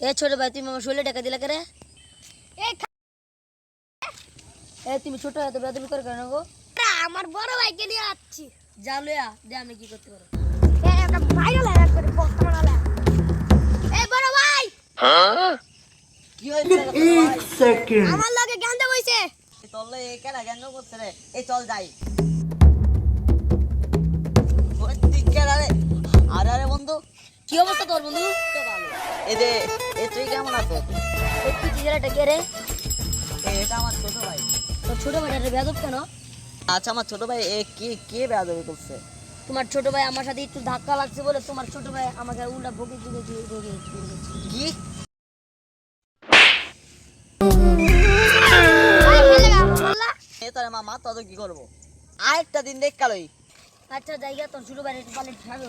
এ ছোট ভাই তুমি আমার শরীরে টাকা দিলা করে? এ তুমি ছোট এত বেদবি করে কেন গো? আমার বড় ভাইকে নিয়ে আসছি। যা লইয়া দে আমি কি করতে পারো এই একটা ভাইরাল করে বস্তা মারালে এই বড় ভাই! কি হয়েছে রে তোর আমার লগে গান্দা বইছে। তোর লগে রে? এই চল যাই। ওই তুই রে? আরে আরে বন্ধু। কি অবস্থা তোর বন্ধু? তো যে এ তুই কেমন আছো কি রে? এটা আমার ছোট ভাই। তোর ছোট বেদব কেন? আচ্ছা আমার ছোট ভাই এ কি কে বেয়াদবি করছে? তোমার ছোট ভাই আমার সাথে একটু ধাক্কা লাগছে বলে তোমার ছোট ভাই আমাকে উল্টা ভোগে ভোগে ভোগে কি? তোর মামা তত কি করব? আরেকটা দিন দেখ কালই। আচ্ছা জায়গা তোর ছোট ভাই একটু পালে